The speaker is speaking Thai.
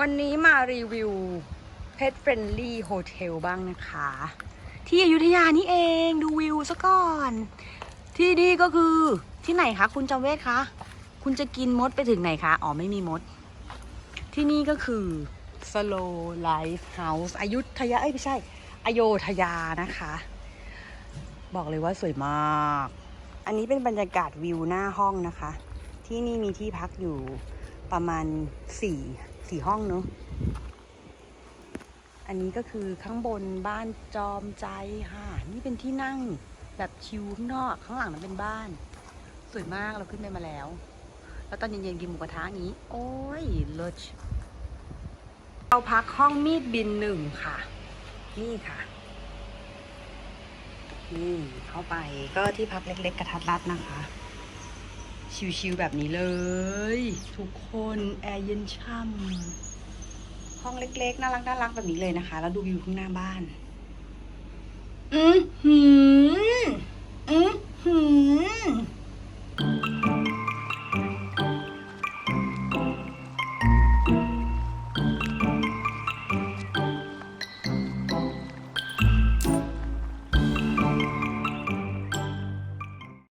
วันนี้มารีวิว Pet Friendly Hotel บ้างนะคะ ที่อยุธยานี่เองดูวิวซะก่อน ที่นี่ก็คือที่ไหนคะ คุณจำเวทคะ คุณจะกินมดไปถึงไหนคะ อ๋อ ไม่มีมด ที่นี่ก็คือ Slow Life House อยุธยา เอ้ย ไม่ใช่ อโยธยานะคะ บอกเลยว่าสวยมาก อันนี้เป็นบรรยากาศวิวหน้าห้องนะคะ ที่นี่มีที่พักอยู่ประมาณสี่ สี่ห้องเนอะอันนี้ก็คือข้างบนบ้านจอมใจค่ะ นี่เป็นที่นั่งแบบชิวข้างนอก ข้างหลังนั้นเป็นบ้าน สวยมากเราขึ้นไปมาแล้ว แล้วตอนเย็นๆกินหมูกระทะนี้ โอ้ยเลิศเราพักห้องมีดบินหนึ่งค่ะ นี่ค่ะ นี่เข้าไปก็ที่พักเล็กๆกระทัดรัดนะคะ ชิวๆแบบนี้เลย ทุกคนแอร์เย็นช่ำห้องเล็กๆ น่ารักน่ารักแบบนี้เลยนะคะ แล้วดูวิวข้างหน้าบ้าน อืมหืมอืมหืม